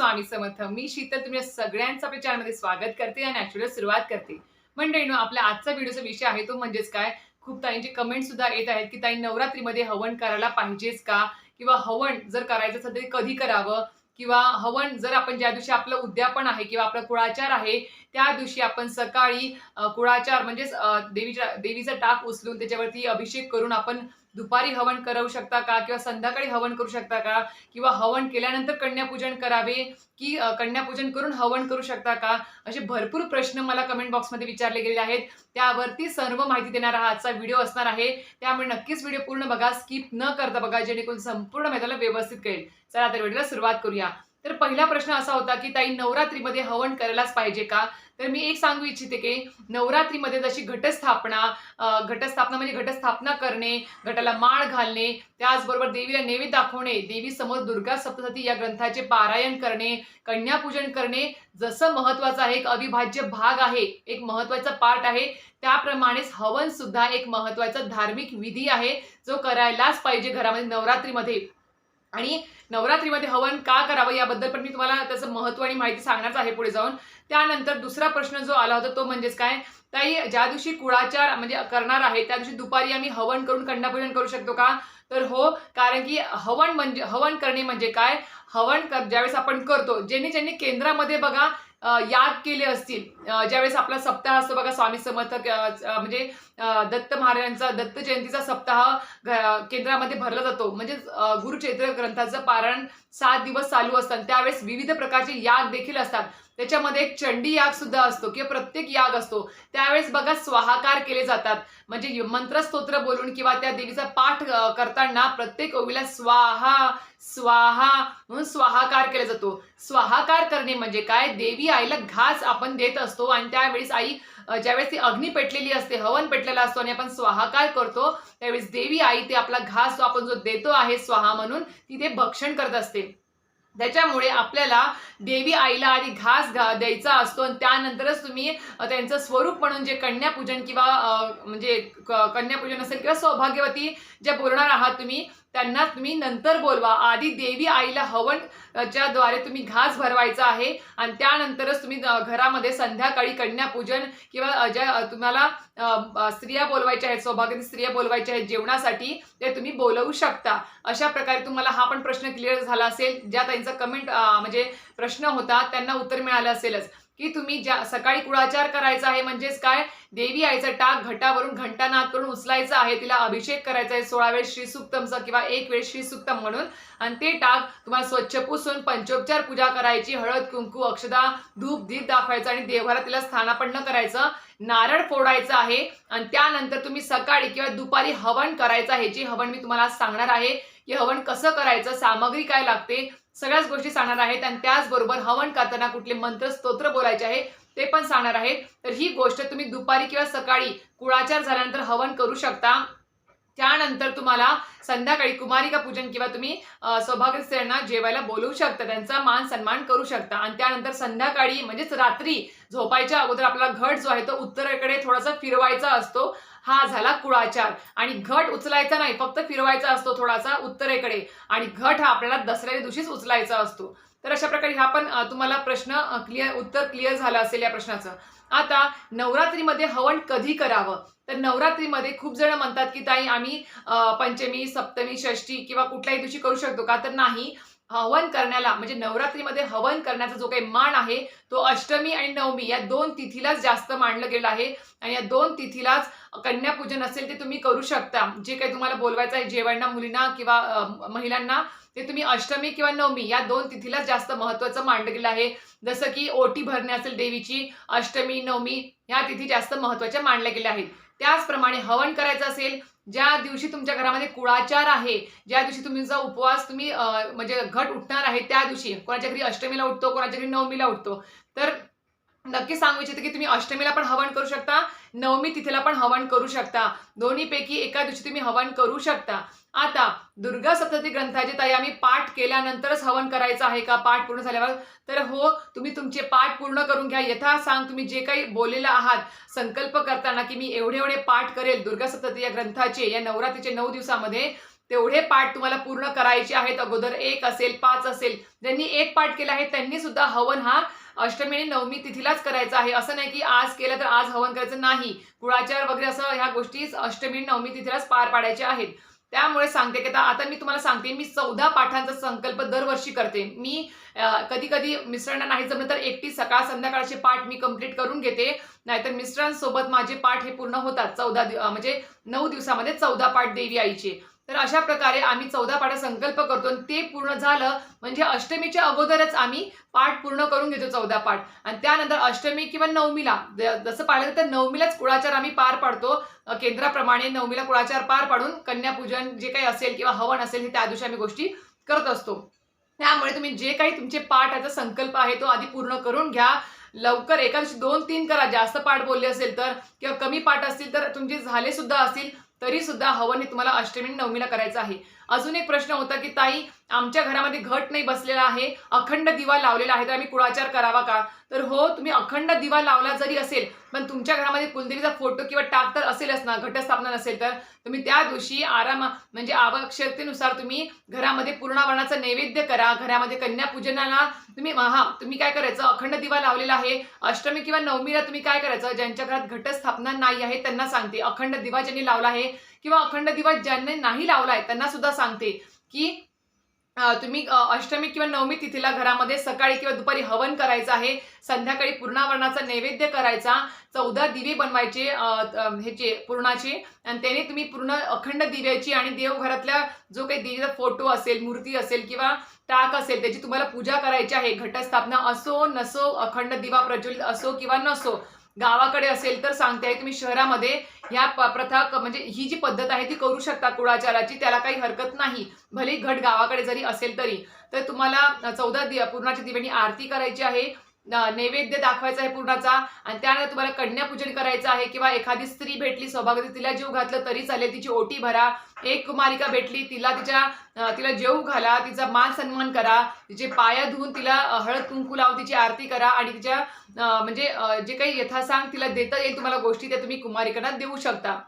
स्वामी समर्थ. मी शीतल तुम्ही सगळ्यांचं आपल्या चॅनलमध्ये स्वागत करते आणि ऍक्च्युअली सुरुवात करते. मंडळीनो आपल्या आजचा व्हिडिओचा विषय आहे तो म्हणजेच काय? खूप ताईंचे कमेंट सुद्धा येत आहेत की ताई नवरात्रीमध्ये हवन करायला पाहिजेच का? किंवा हवन जर करायचं असेल तर कधी करावं? किंवा हवन जर आपण ज्या दिवशी आपलं उद्यापन आहे किंवा आपला कुळाचार आहे त्या दिवशी आपण सकाळी कुळाचार म्हणजेच देवीच्या देवीचा टाक उचलून त्याच्यावरती अभिषेक करून आपण दुपारी हवन करू शकता का? किंवा संध्याकाळी हवन करू शकता का? किंवा हवन केल्यानंतर कन्यापूजन करावे की कन्यापूजन करून हवन करू शकता का? असे भरपूर प्रश्न मला कमेंट बॉक्समध्ये विचारले गेले आहेत. त्यावरती सर्व माहिती देणारा हा आजचा व्हिडिओ असणार आहे. त्यामुळे नक्कीच व्हिडिओ पूर्ण बघा. स्किप न करता बघा जेणेकरून संपूर्ण माहितीला व्यवस्थित कळेल. चला तर व्हिडिओला सुरुवात करूया. तर पहिला प्रश्न असा होता की ताई नवरात्रीमध्ये हवन करायलाच पाहिजे का? तर मी एक सांगू इच्छिते की नवरात्रीमध्ये जशी घटस्थापना घटस्थापना म्हणजे घटस्थापना करणे घटाला माळ घालणे त्याचबरोबर देवीला नैवेद्य दाखवणे देवी समोर दुर्गा सप्तशती या ग्रंथाचे पारायण करणे कन्यापूजन करणे जसं महत्वाचं आहे एक अविभाज्य भाग आहे एक महत्त्वाचा पार्ट आहे त्याप्रमाणेच हवन सुद्धा एक महत्त्वाचा धार्मिक विधी आहे जो करायलाच पाहिजे घरामध्ये नवरात्रीमध्ये. आणि नवरात्रीमध्ये हवन का करावं याबद्दल पण मी तुम्हाला त्याचं महत्त्व आणि माहिती सांगणारच आहे पुढे जाऊन. त्यानंतर दुसरा प्रश्न जो आला होता तो म्हणजेच काय? ताई ज्या दिवशी कुळाचार म्हणजे करणार आहे त्या दिवशी दुपारी आम्ही हवन करून कंडापूजन करू शकतो का? तर हो कारण की हवन म्हणजे हवन करणे म्हणजे काय? हवन कर ज्यावेळेस आपण करतो ज्यांनी ज्यांनी केंद्रामध्ये बघा याद याग केले असतील. ज्यावेळेस आपला सप्ताह असतो बघा स्वामी समर्थ म्हणजे दत्त महाराजांचा दत्त जयंतीचा सप्ताह घ- केंद्रामध्ये भरला जातो. म्हणजे गुरुचैत्र ग्रंथाचं पारायण सात दिवस चालू असतात त्यावेळेस विविध प्रकारचे याग देखील असतात. त्याच्यामध्ये एक चंडी याग सुद्धा असतो किंवा प्रत्येक याग असतो. त्यावेळेस बघा स्वाहाकार केले जातात. म्हणजे मंत्रस्तोत्र बोलून किंवा त्या देवीचा पाठ करताना प्रत्येक ओवीला स्वाहा स्वाहा म्हणून स्वाहाकार केला जातो. स्वाहाकार करणे म्हणजे काय? देवी आईला घास आपण देत असतो आणि त्यावेळेस आई ज्यावेळेस ती अग्नी पेटलेली असते हवन पेटलेला असतो आणि आपण स्वाहाकार करतो त्यावेळेस देवी आई ते आपला घास जो आपण जो देतो आहे स्वाहा म्हणून ती ते भक्षण करत असते. त्याच्यामुळे आपल्याला देवी आईला आधी घास घा द्यायचा असतो आणि त्यानंतरच तुम्ही त्यांचं स्वरूप म्हणून जे कन्यापूजन किंवा म्हणजे कन्यापूजन असेल किंवा सौभाग्यवती ज्या बोलणार आहात तुम्ही त्यांना तुम्ही नंतर बोलवा. आधी देवी आईला हवन ज्याद्वारे द्वारे तुम्ही घास भरवायचा आहे आणि त्यानंतरच तुम्ही घरामध्ये संध्याकाळी कन्यापूजन किंवा ज्या तुम्हाला स्त्रिया बोलवायच्या आहेत सौभाग्यवती स्त्रिया बोलवायच्या आहेत जेवणासाठी ते तुम्ही बोलवू शकता. अशा प्रकारे तुम्हाला हा पण प्रश्न क्लिअर झाला असेल. ज्या त्यांचा कमेंट म्हणजे प्रश्न होता त्यांना उत्तर मिळालं असेलच. की तुम्ही ज्या सकाळी कुळाचार करायचा आहे म्हणजेच काय? देवी आईचा टाक घटावरून घंटानाद करून उचलायचा आहे तिला अभिषेक करायचा आहे सोळा वेळ श्रीसुक्तमचा किंवा एक वेळ श्रीसुक्तम म्हणून. आणि ते टाक तुम्हाला स्वच्छ पुसून पंचोपचार पूजा करायची हळद कुंकू अक्षदा धूप दीप दाखवायचं आणि देवघरात तिला स्थानापन्न करायचं. नारळ फोडायचं आहे आणि त्यानंतर तुम्ही सकाळी किंवा दुपारी हवन करायचं आहे. जे हवन मी तुम्हाला सांगणार आहे की हवन कसं करायचं सामग्री काय लागते सगळ्याच गोष्टी सांगणार आहेत आणि त्याचबरोबर हवन करताना कुठले मंत्र स्तोत्र बोलायचे आहे ते पण सांगणार आहेत. तर ही गोष्ट तुम्ही दुपारी किंवा सकाळी कुळाचार झाल्यानंतर हवन करू शकता. त्यानंतर तुम्हाला संध्याकाळी कुमारिका पूजन किंवा तुम्ही अ, सौभाग्य स्त्रियांना जेवायला बोलवू शकता त्यांचा मान सन्मान करू शकता. आणि त्यानंतर संध्याकाळी म्हणजेच रात्री झोपायच्या अगोदर आपला घट जो आहे तो उत्तरेकडे थोडासा फिरवायचा असतो. हा झाला कुळाचार. आणि घट उचलायचा नाही फक्त फिरवायचा असतो थोडासा उत्तरेकडे. आणि घट हा आपल्याला दसऱ्या दिवशीच उचलायचा असतो. तर अशा प्रकारे हा पण तुम्हाला प्रश्न क्लिअर उत्तर क्लिअर झालं असेल या प्रश्नाचं. आता नवरात्रीमध्ये हवन कधी करावं? तर नवरात्रीमध्ये खूप जण म्हणतात की ताई आम्ही पंचमी सप्तमी षष्टी किंवा कुठल्याही दिवशी करू शकतो का? तर नाही. हवन करण्याला म्हणजे नवरात्रीमध्ये हवन करण्याचा जो काही मान आहे तो अष्टमी आणि नवमी या दोन तिथीलाच जास्त मानलं गेलं आहे. आणि या दोन तिथीलाच कन्यापूजन असेल ते तुम्ही करू शकता. जे काही तुम्हाला बोलवायचं आहे जेवायला मुलींना किंवा महिलांना ते तुम्ही अष्टमी किंवा नवमी या दोन तिथीलाच जास्त महत्वाचं मानलं गेलं आहे. जसं की ओटी भरणे असेल देवीची अष्टमी नवमी ह्या तिथी जास्त महत्त्वाच्या मानल्या गेल्या आहेत. त्याचप्रमाणे हवन करायचं असेल ज्या दिवशी तुमच्या घरामध्ये कुळाचार आहे ज्या दिवशी तुमचा उपवास तुम्ही म्हणजे घट उठणार आहे त्या दिवशी कोणाच्या घरी अष्टमीला उठतो कोणाच्या घरी नवमीला उठतो तर नक्की सांगू इच्छिते की तुम्ही अष्टमीला पण हवन करू शकता नवमी तिथीला पण हवन करू शकता. दोन्हीपैकी एका दिवशी तुम्ही हवन करू शकता. आता दुर्गा सप्तती ग्रंथाचे ताई आम्ही पाठ केल्यानंतरच हवन करायचं आहे का? पाठ पूर्ण झाल्यावर? तर हो तुम्ही तुमचे पाठ पूर्ण करून घ्या. यथा सांग तुम्ही जे काही बोललेलं आहात संकल्प करताना की मी एवढे एवढे पाठ करेल दुर्गा सप्तती या ग्रंथाचे या नवरात्रीचे नऊ दिवसामध्ये तेवढे पाठ तुम्हाला पूर्ण करायचे आहेत. अगोदर एक असेल पाच असेल. ज्यांनी एक पाठ केला आहे त्यांनी सुद्धा हवन हा अष्टमी आणि नवमी तिथीलाच करायचं आहे. असं नाही की आज केलं तर आज हवन करायचं नाही. कुळाचार वगैरे असं ह्या गोष्टी अष्टमी आणि नवमी तिथीलाच पार पाडायच्या आहेत. त्यामुळे सांगते की आता आता मी तुम्हाला सांगते मी चौदा पाठांचा संकल्प दरवर्षी करते. मी कधी कधी मिस्टरांना नाही जमलं तर एकटी सकाळ संध्याकाळचे पाठ मी कंप्लीट करून घेते. नाहीतर मिस्टरांसोबत माझे पाठ हे पूर्ण होतात. चौदा दिव म्हणजे नऊ दिवसामध्ये चौदा पाठ देवी आईचे. तर अशा प्रकारे आम्ही चौदा पाठ संकल्प करतो आणि ते पूर्ण झालं म्हणजे अष्टमीच्या अगोदरच आम्ही पाठ पूर्ण करून घेतो चौदा पाठ. आणि त्यानंतर अष्टमी किंवा नवमीला जसं पाहिलं तर नवमीलाच कुळाचार आम्ही पार पाडतो. केंद्राप्रमाणे नवमीला कुळाचार पार पाडून कन्यापूजन जे काही असेल किंवा हवन असेल हे त्या दिवशी आम्ही गोष्टी करत असतो. त्यामुळे तुम्ही जे काही तुमचे पाठाचा संकल्प आहे तो आधी पूर्ण करून घ्या. लवकर एका दिवशी दोन तीन करा. जास्त पाठ बोलले असेल तर किंवा कमी पाठ असतील तर तुमचे झाले सुद्धा असतील. तरी सुद्धा हवन हे तुम्हाला अष्टमी नवमीला करायचं आहे. अजून एक प्रश्न होता की ताई आमच्या घरामध्ये घट नाही बसलेला आहे अखंड दिवा लावलेला आहे तर आम्ही कुळाचार करावा का? तर हो तुम्ही अखंड दिवा लावला जरी असेल पण तुमच्या घरामध्ये कुलदेवीचा फोटो किंवा टाक तर असेलच ना घटस्थापना नसेल तर. तुम्ही त्या दिवशी आराम म्हणजे आवश्यकतेनुसार तुम्ही घरामध्ये पूर्णावरणाचा नैवेद्य करा घरामध्ये कन्यापूजनाला तुम्ही हा तुम्ही काय करायचं? अखंड दिवा लावलेला आहे अष्टमी किंवा नवमीला तुम्ही काय करायचं? ज्यांच्या घरात घटस्थापना नाही आहे त्यांना सांगते. अखंड दिवा ज्यांनी लावला आहे किंवा अखंड दिवा ज्यांनी नाही लावला आहे त्यांना सुद्धा सांगते की तुम्ही अष्टमी किंवा नवमी तिथीला घरामध्ये सकाळी किंवा दुपारी हवन करायचं आहे संध्याकाळी पूर्णावरणाचा नैवेद्य करायचा चौदा दिवे बनवायचे ह्याचे पूर्णाचे आणि त्याने तुम्ही पूर्ण अखंड दिव्याची आणि देवघरातल्या जो काही देवीचा फोटो असेल मूर्ती असेल किंवा टाक असेल त्याची तुम्हाला पूजा करायची आहे घटस्थापना असो नसो अखंड दिवा प्रज्वलित असो किंवा नसो गावाकडे असेल तर सांगते आहे तुम्ही शहरामध्ये ह्या प्रथा म्हणजे ही जी पद्धत आहे ती करू शकता कुळाचाराची त्याला काही हरकत नाही. भले घट गावाकडे जरी असेल तरी. तर तुम्हाला चौदा दि पूर्णाच्या दिव्यांनी आरती करायची आहे. नैवेद्य दाखवायचा आहे पूर्णाचा. आणि त्यानंतर तुम्हाला कन्यापूजन करायचं आहे किंवा एखादी स्त्री भेटली सौभाग्य तिला जीव घातलं तरी चालेल तिची ओटी भरा. एक कुमारिका भेटली तिला तिच्या तिला जेऊ घाला तिचा मान सन्मान करा. तिचे पाया धुवून तिला हळद कुंकू लावून तिची आरती करा आणि तिच्या म्हणजे जे काही यथासांग तिला देता येईल तुम्हाला गोष्टी त्या तुम्ही कुमारिकांना देऊ शकता.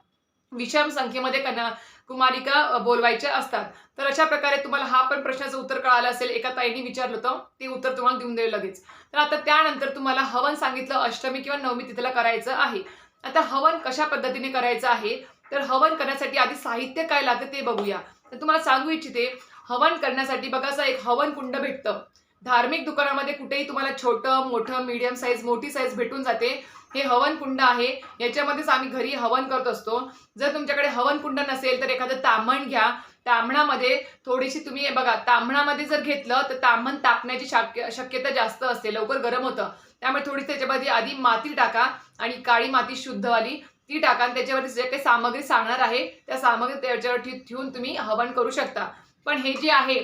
विषम संख्येमध्ये कन्या कुमारिका बोलवायच्या असतात. तर अशा प्रकारे तुम्हाला हा पण प्रश्नाचं उत्तर कळालं असेल. एका ताईने विचारलं होतं. ते उत्तर तुम्हाला देऊन देईल लगेच. तर आता त्यानंतर तुम्हाला हवन सांगितलं अष्टमी किंवा नवमी तिथेला करायचं आहे. आता हवन कशा पद्धतीने करायचं आहे? तर हवन करण्यासाठी आधी साहित्य काय लागतं ते बघूया. तर तुम्हाला सांगू इच्छिते हवन करण्यासाठी बघा असं एक हवन कुंड भेटतं. धार्मिक दुकानामध्ये कुठेही तुम्हाला छोटं मोठं मीडियम साईज मोठी साईज भेटून जाते. हे हवन कुंड आहे. याच्यामध्येच आम्ही घरी हवन करत असतो. जर तुमच्याकडे हवन कुंड नसेल तर एखादं तामण घ्या. तांबणामध्ये थोडीशी तुम्ही हे बघा तामणामध्ये जर घेतलं तर तामण तापण्याची शक्य शक्यता जास्त असते. लवकर गरम होतं. त्यामुळे थोडीशी त्याच्यामध्ये आधी माती टाका आणि काळी माती शुद्धवाली ती टाका आणि त्याच्यावरती जे काही सामग्री सांगणार आहे त्या सामग्री त्याच्यावर ठेवून तुम्ही हवन करू शकता. पण हे जे आहे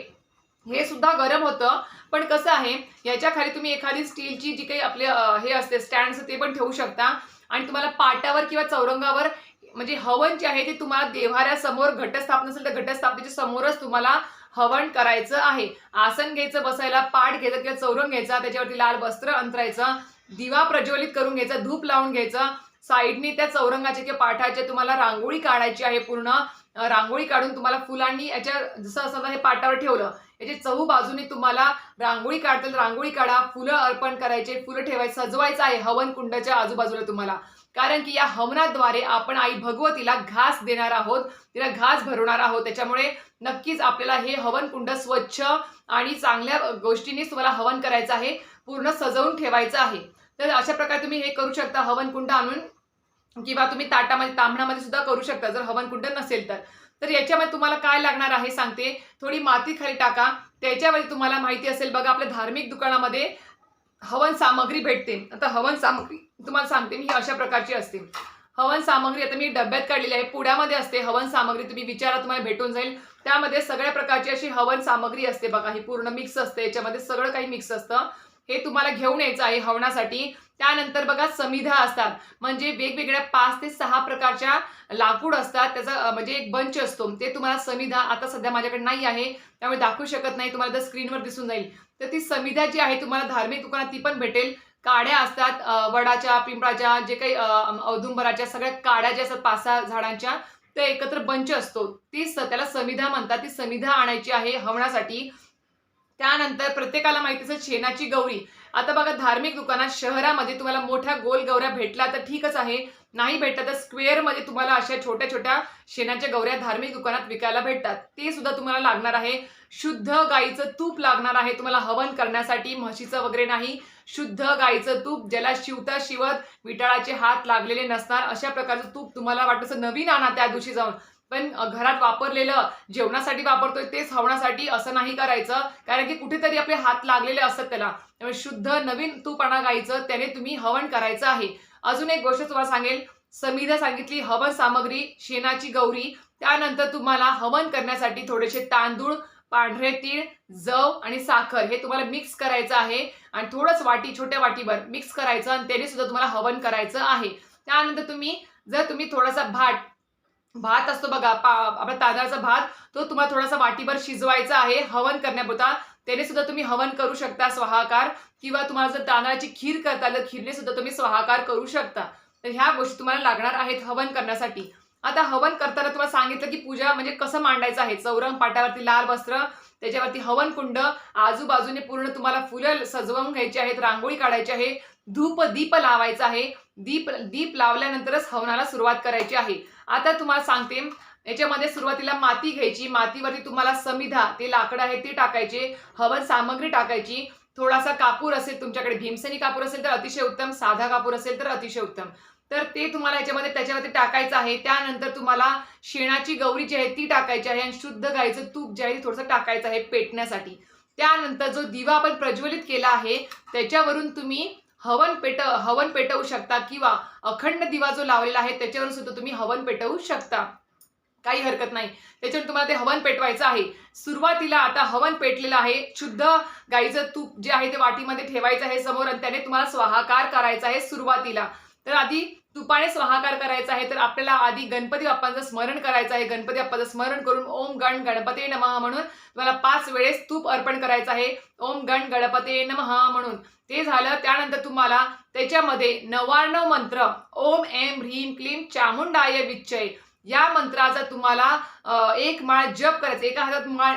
हे सुद्धा गरम होतं. पण कसं आहे याच्या खाली तुम्ही एखादी स्टीलची जी काही आपले हे असते स्टँड्स ते पण ठेवू शकता. आणि तुम्हाला पाटावर किंवा चौरंगावर म्हणजे हवन जे आहे ते तुम्हाला देव्हाऱ्यासमोर घटस्थापना असेल तर घटस्थापनेच्या समोरच तुम्हाला हवन करायचं आहे. आसन घ्यायचं बसायला पाठ घ्यायचं किंवा चौरंग घ्यायचा त्याच्यावरती लाल वस्त्र अंतरायचं दिवा प्रज्वलित करून घ्यायचा धूप लावून घ्यायचं. साईडने त्या चौरंगाचे किंवा पाठाचे तुम्हाला रांगोळी काढायची आहे पूर्ण. रांगोळी काढून तुम्हाला फुलांनी याच्या जसं असं हे पाटावर ठेवलं याचे चहू बाजूने तुम्हाला रांगोळी काढतील रांगोळी काढा फुलं अर्पण करायचे फुलं ठेवायचे सजवायचं आहे हवन कुंडाच्या आजूबाजूला तुम्हाला. कारण की या हवनाद्वारे आपण आई भगवतीला घास देणार आहोत तिला घास भरवणार आहोत. त्याच्यामुळे नक्कीच आपल्याला हे हवन कुंड स्वच्छ आणि चांगल्या गोष्टींनीच तुम्हाला हवन करायचं आहे पूर्ण सजवून ठेवायचं आहे. तर अशा प्रकारे तुम्ही हे करू शकता हवन कुंड आणून. किंवा तुम्ही ताटामध्ये तांबणामध्ये सुद्धा करू शकता जर हवन कुंड नसेल तर. तर याच्यामध्ये तुम्हाला काय लागणार आहे सांगते. थोडी माती खाली टाका. त्याच्यावर तुम्हाला माहिती असेल बघा आपल्या धार्मिक दुकानामध्ये हवन सामग्री भेटते. आता हवन सामग्री तुम्हाला सांगते मी ही अशा प्रकारची असते. हवन सामग्री आता मी डब्यात काढलेली आहे पुण्यामध्ये असते हवन सामग्री तुम्ही विचारा तुम्हाला भेटून जाईल. त्यामध्ये सगळ्या प्रकारची अशी हवन सामग्री असते बघा ही पूर्ण मिक्स असते याच्यामध्ये सगळं काही मिक्स असतं. हे तुम्हाला घेऊन यायचं आहे हवनासाठी. त्यानंतर बघा समिधा असतात. म्हणजे वेगवेगळ्या पाच ते सहा प्रकारच्या लाकूड असतात. त्याचा म्हणजे एक बंच असतो. ते तुम्हाला समिधा आता सध्या माझ्याकडे नाही आहे. त्यामुळे दाखवू शकत नाही. तुम्हाला तर स्क्रीनवर दिसून जाईल. तर ती समिधा जी आहे तुम्हाला धार्मिक दुकानात ती पण भेटेल. काड्या असतात वडाच्या पिंपळाच्या जे काही औदुंबराच्या सगळ्या काड्या ज्या असतात पाच सहा झाडांच्या ते एकत्र बंच असतो. ती त्याला समिधा म्हणतात. ती समिधा आणायची आहे हवणासाठी. त्यानंतर प्रत्येकाला माहिती शेणाची गौरी. आता बघा धार्मिक दुकानात शहरामध्ये तुम्हाला मोठ्या गोल गौऱ्या भेटला तर ठीकच आहे. नाही भेटलं तर स्क्वेअरमध्ये तुम्हाला अशा छोट्या छोट्या शेणाच्या गौऱ्या धार्मिक दुकानात विकायला भेटतात. ते सुद्धा तुम्हाला लागणार आहे. शुद्ध गाईचं तूप लागणार आहे तुम्हाला हवन करण्यासाठी. म्हशीचं वगैरे नाही. शुद्ध गाईचं तूप ज्याला शिवता शिवत विटाळाचे हात लागलेले नसणार अशा प्रकारचं तूप तुम्हाला वाटतं नवीन आणा त्या दिवशी जाऊन. पण घरात वापरलेलं जेवणासाठी वापरतोय तेच हवण्यासाठी असं नाही करायचं. कारण की कुठेतरी आपले हात लागलेले असतात त्याला. त्यामुळे शुद्ध नवीन तूप आणा गायचं त्याने तुम्ही हवन करायचं आहे. अजून एक गोष्ट तुम्हाला सांगेल. समिधा सांगितली हवन सामग्री शेणाची गौरी. त्यानंतर तुम्हाला हवन करण्यासाठी थोडेसे तांदूळ पांढरे तीळ जव आणि साखर हे तुम्हाला मिक्स करायचं आहे. आणि थोडंच वाटी छोट्या वाटीभर मिक्स करायचं आणि त्याने सुद्धा तुम्हाला हवन करायचं आहे. त्यानंतर तुम्ही जर तुम्ही थोडासा भात भात असतो बघा आपला तांदळाचा भात तो तुम्हाला थोडासा वाटीभर शिजवायचा आहे हवन करण्यापुरता. त्याने सुद्धा तुम्ही हवन करू शकता स्वाहाकार. किंवा तुम्हाला जर तांदळाची खीर करता आलं खीरने सुद्धा तुम्ही स्वाहाकार करू शकता. तर ह्या गोष्टी तुम्हाला लागणार आहेत हवन करण्यासाठी. आता हवन करताना तुम्हाला सांगितलं की पूजा म्हणजे कसं मांडायचं आहे? चौरंग पाटावरती लाल वस्त्र त्याच्यावरती हवन कुंड आजूबाजूने पूर्ण तुम्हाला फुलं सजवून घ्यायची आहेत रांगोळी काढायची आहे. धूप दीप लावायचा आहे. दीप दीप लावल्यानंतरच हवनाला सुरुवात करायची आहे. आता तुम्हाला सांगते याच्यामध्ये सुरुवातीला माती घ्यायची. मातीवरती तुम्हाला समिधा ते लाकडं आहे ते टाकायचे. हवन सामग्री टाकायची. थोडासा कापूर असेल तुमच्याकडे भीमसेनी कापूर असेल तर अतिशय उत्तम साधा कापूर असेल तर अतिशय उत्तम. तर ते तुम्हाला याच्यामध्ये त्याच्यावरती टाकायचं आहे. त्यानंतर तुम्हाला शेणाची गौरी जी आहे ती टाकायची आहे आणि शुद्ध गाईचं तूप जे आहे ते थोडंसं टाकायचं आहे पेटण्यासाठी. त्यानंतर जो दिवा आपण प्रज्वलित केला आहे त्याच्यावरून तुम्ही हवन पेट हवन पेटवू शकता किंवा अखंड दिवा जो लावलेला आहे त्याच्यावरून सुद्धा तुम्ही हवन पेटवू शकता. काही हरकत नाही. त्याच्यावर तुम्हाला ते हवन पेटवायचं आहे. सुरुवातीला आता हवन पेटलेलं आहे. शुद्ध गाईचं तूप जे आहे ते वाटीमध्ये ठेवायचं आहे समोर आणि त्याने तुम्हाला स्वाहाकार करायचा आहे सुरुवातीला. तर आधी तुपाने स्वाहाकार करायचा आहे तर आपल्याला आधी गणपती बाप्पांचं स्मरण करायचं आहे. गणपती बाप्पाचं स्मरण करून ओम गण गणपते नमः म्हणून तुम्हाला पाच वेळेस तूप अर्पण करायचं आहे. ओम गण गणपते नमः म्हणून. ते झालं त्यानंतर तुम्हाला त्याच्यामध्ये नव्याण्णव मंत्र ओम एम ह्रीम क्लीम चामुंडाय विच्चय. या मंत्राचा तुम्हाला एक माळ जप करायचा. एका हातात माळ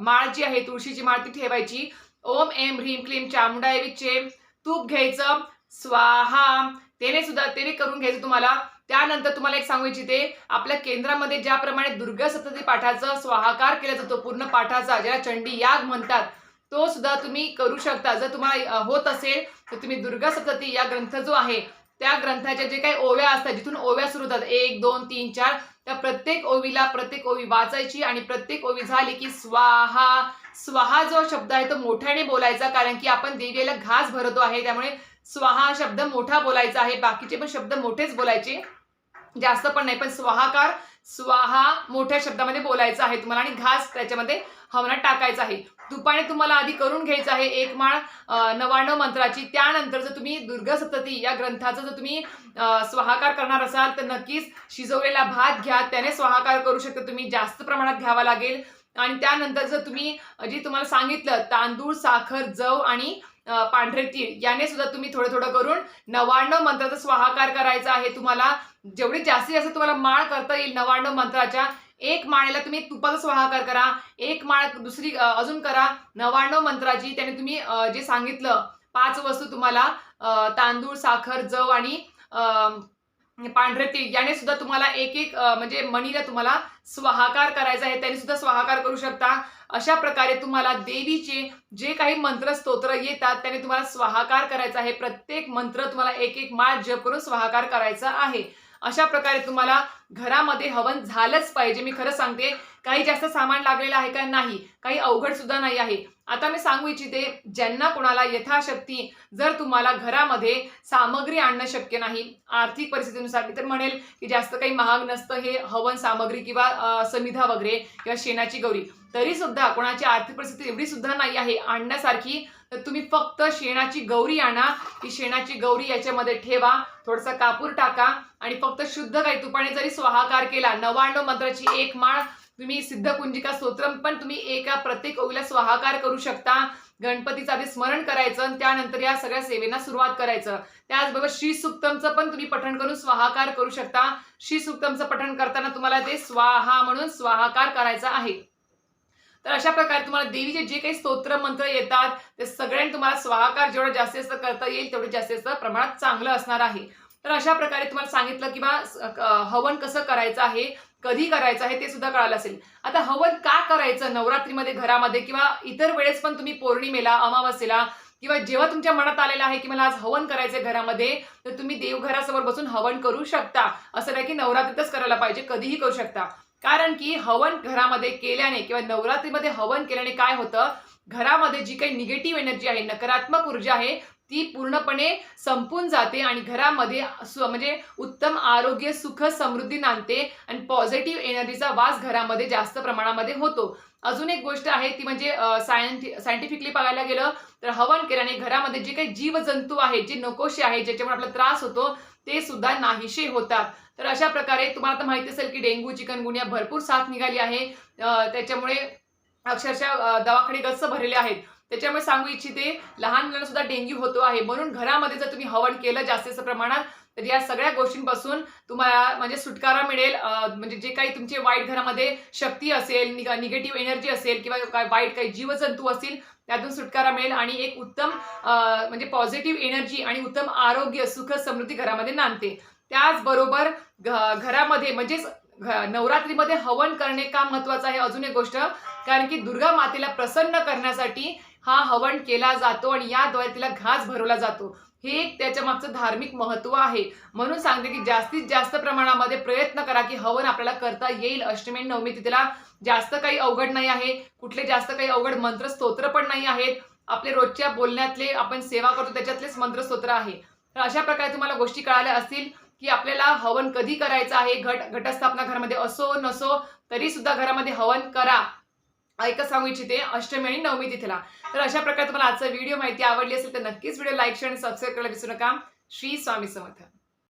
माळ जी आहे तुळशीची माळ ती ठेवायची. ओम एम ह्रीम क्लीम चामुंडाय विच्चे तूप घ्यायचं. स्वाहा. त्याने सुद्धा त्याने करून घ्यायचं तुम्हाला. त्यानंतर तुम्हाला एक सांगू इच्छिते आपल्या केंद्रामध्ये ज्याप्रमाणे दुर्गा सप्तती पाठाचा स्वाहाकार केला जातो पूर्ण पाठाचा ज्याला चंडी याग म्हणतात तो सुद्धा तुम्ही करू शकता. जर तुम्हाला होत असेल तर तुम्ही दुर्गा सप्तती या ग्रंथ जो आहे त्या ग्रंथाच्या जे काही ओव्या असतात जिथून ओव्या सुरू होतात एक दोन तीन चार त्या प्रत्येक ओवीला प्रत्येक ओवी वाचायची आणि प्रत्येक ओवी झाली की स्वाहा स्वाहा जो शब्द आहे तो मोठ्याने बोलायचा कारण की आपण देवीला घास भरतो आहे त्यामुळे स्वाहा शब्द मोठा बोलायचा आहे बाकीचे पण शब्द मोठेच बोलायचे. जास्त पण नाही पण स्वाहाकार स्वाहा मोठ्या शब्दामध्ये बोलायचा आहे तुम्हाला आणि घास त्याच्यामध्ये हवनात टाकायचा आहे. तुपाने तुम्हाला आधी करून घ्यायचं आहे एक माळ नवाण्णव मंत्राची. त्यानंतर जर तुम्ही दुर्गा सप्तती या ग्रंथाचा जर तुम्ही स्वाहाकार करणार असाल तर नक्कीच शिजवलेला भात घ्या. त्याने स्वाहाकार करू शकता तुम्ही. जास्त प्रमाणात घ्यावा लागेल. आणि त्यानंतर जर तुम्ही जे तुम्हाला सांगितलं तांदूळ साखर जव आणि पांढरे तीळ. याने सुद्धा तुम्ही थोडं थोडं करून नव्याण्णव मंत्राचा स्वाहाकार करायचा आहे तुम्हाला. जेवढी जास्तीत जास्त तुम्हाला माळ करता येईल नव्याण्णव मंत्राच्या एक माळेला तुम्ही तुपाचा स्वाहाकार करा. एक माळ दुसरी अजून करा. नव्याण्णव मंत्राची त्याने तुम्ही जे सांगितलं पाच वस्तू तुम्हाला तांदूळ साखर जव आणि पांढरे तीळ याने सुद्धा तुम्हाला एक एक म्हणजे मणीला तुम्हाला स्वाहाकार करायचा आहे त्याने सुद्धा स्वाहाकार करू शकता. अशा प्रकारे तुम्हाला देवीचे जे काही मंत्र स्तोत्र येतात त्याने तुम्हाला स्वाहाकार करायचा आहे. प्रत्येक मंत्र तुम्हाला एक एक माळ जप करून स्वाहाकार करायचा आहे. अशा प्रकारे तुम्हाला घरामध्ये हवन झालंच पाहिजे. मी खरं सांगते काही जास्त सामान लागलेलं आहे का? नाही. काही अवघड सुद्धा नाही आहे. आता मी सांगू इच्छिते ज्यांना कोणाला यथाशक्ती जर तुम्हाला घरामध्ये सामग्री आणणं शक्य नाही आर्थिक परिस्थितीनुसार मी तर म्हणेल की जास्त काही महाग नसतं हे हवन सामग्री किंवा समिधा वगैरे किंवा शेणाची गौरी. तरी सुद्धा कोणाची आर्थिक परिस्थिती एवढी सुद्धा नाही आहे आणण्यासारखी तर तुम्ही फक्त शेणाची गौरी आणा. ती शेणाची गौरी याच्यामध्ये ठेवा थोडंसं कापूर टाका आणि फक्त शुद्ध काही तुपाने जरी स्वाहाकार केला. नव्याण्णव मंत्राची एक माळ. तुम्ही सिद्ध कुंजिका स्तोत्रम पण तुम्ही एका प्रत्येक ओवीला स्वाहाकार करू शकता. गणपतीचं आधी स्मरण करायचं आणि त्यानंतर या सगळ्या सेवेना सुरुवात करायचं. त्याचबरोबर श्री सुक्तमचं पण तुम्ही पठण करून स्वाहाकार करू शकता. श्री सुक्तमचं पठण करताना तुम्हाला ते स्वाहा म्हणून स्वाहाकार करायचा आहे. तर अशा प्रकारे तुम्हाला देवीचे जे काही स्तोत्र मंत्र येतात ते सगळ्यांनी तुम्हाला स्वाहाकार जेवढं जास्तीत जास्त करता येईल तेवढं जास्तीत जास्त प्रमाणात चांगलं असणार आहे. तर अशा प्रकारे तुम्हाला सांगितलं की बा हवन कसं करायचं आहे कधी करायचं आहे ते सुद्धा कळालं असेल. आता हवन का करायचं नवरात्रीमध्ये घरामध्ये किंवा इतर वेळेस पण तुम्ही पौर्णिमेला अमावस्येला किंवा जेव्हा तुमच्या मनात आलेलं आहे की मला आज हवन करायचंय घरामध्ये तर तुम्ही देवघरासमोर बसून हवन करू शकता. असं नाही की नवरात्रीतच करायला पाहिजे कधीही करू शकता. कारण की हवन घरामध्ये केल्याने किंवा नवरात्रीमध्ये हवन केल्याने काय होतं? घरामध्ये जी काही निगेटिव्ह एनर्जी आहे नकारात्मक ऊर्जा आहे ती पूर्णपणे संपून जाते आणि घरामध्ये सु- म्हणजे उत्तम आरोग्य सुख समृद्धी नांदते आणि पॉझिटिव्ह एनर्जीचा वास घरामध्ये जास्त प्रमाणामध्ये होतो. अजून एक गोष्ट आहे ती म्हणजे सायंटि सायंटिफिकली बघायला गेलं तर हवन केल्याने घरामध्ये जे काही जीवजंतू आहेत जे नकोशे आहेत ज्याच्यामुळे आपला त्रास होतो ते सुद्धा नाहीशे होतात. तर अशा प्रकारे तुम्हाला तर माहिती असेल की डेंग्यू चिकनगुनिया भरपूर साथ निघाली आहे. त्याच्यामुळे अक्षरशः दवाखाने गच्च भरलेले आहेत. त्याच्यामुळे सांगू इच्छिते लहान मुलांना सुद्धा डेंग्यू होतो आहे. म्हणून घरामध्ये जर तुम्ही हवन केलं जास्तीचं प्रमाणात तर या सगळ्या गोष्टींपासून तुम्हाला म्हणजे सुटकारा मिळेल. म्हणजे जे काही तुमचे वाईट घरामध्ये शक्ती असेल निगेटिव्ह एनर्जी असेल किंवा काय वाईट काही जीवजंतू असतील त्यातून सुटकारा मिळेल आणि एक उत्तम म्हणजे पॉझिटिव्ह एनर्जी आणि उत्तम आरोग्य सुख समृद्धी घरामध्ये नांदते. त्याचबरोबर घरामध्ये म्हणजेच नवरात्रीमध्ये हवन करणे का महत्वाचं आहे? अजून एक गोष्ट कारण की दुर्गा मातेला प्रसन्न करण्यासाठी हा हवन केला जातो आणि याद्वारे तिला घास भरवला जातो. हे एक त्याच्या मागचं धार्मिक महत्त्व आहे. म्हणून सांगते की जास्तीत जास्त प्रमाणामध्ये प्रयत्न करा की हवन आपल्याला करता येईल. अष्टमी नवमी तिथेला जास्त काही अवघड नाही आहे. कुठले जास्त काही अवघड मंत्र स्तोत्र पण नाही आहेत. आपले रोजच्या बोलण्यातले आपण सेवा करतो त्याच्यातलेच मंत्र स्तोत्र आहे. तर अशा प्रकारे तुम्हाला गोष्टी कळाल्या असतील की आपल्याला हवन कधी करायचं आहे. घट घटस्थापना घरामध्ये असो नसो तरी सुद्धा घरामध्ये हवन करा. एकच सांगू इच्छिते अष्टमी आणि नवमी तिथीला. तर अशा प्रकारे तुम्हाला आजचा व्हिडिओ माहिती आवडली असेल तर नक्कीच व्हिडिओ लाईक शेअर आणि सबस्क्राईब करायला विसरू नका. श्री स्वामी समर्थ.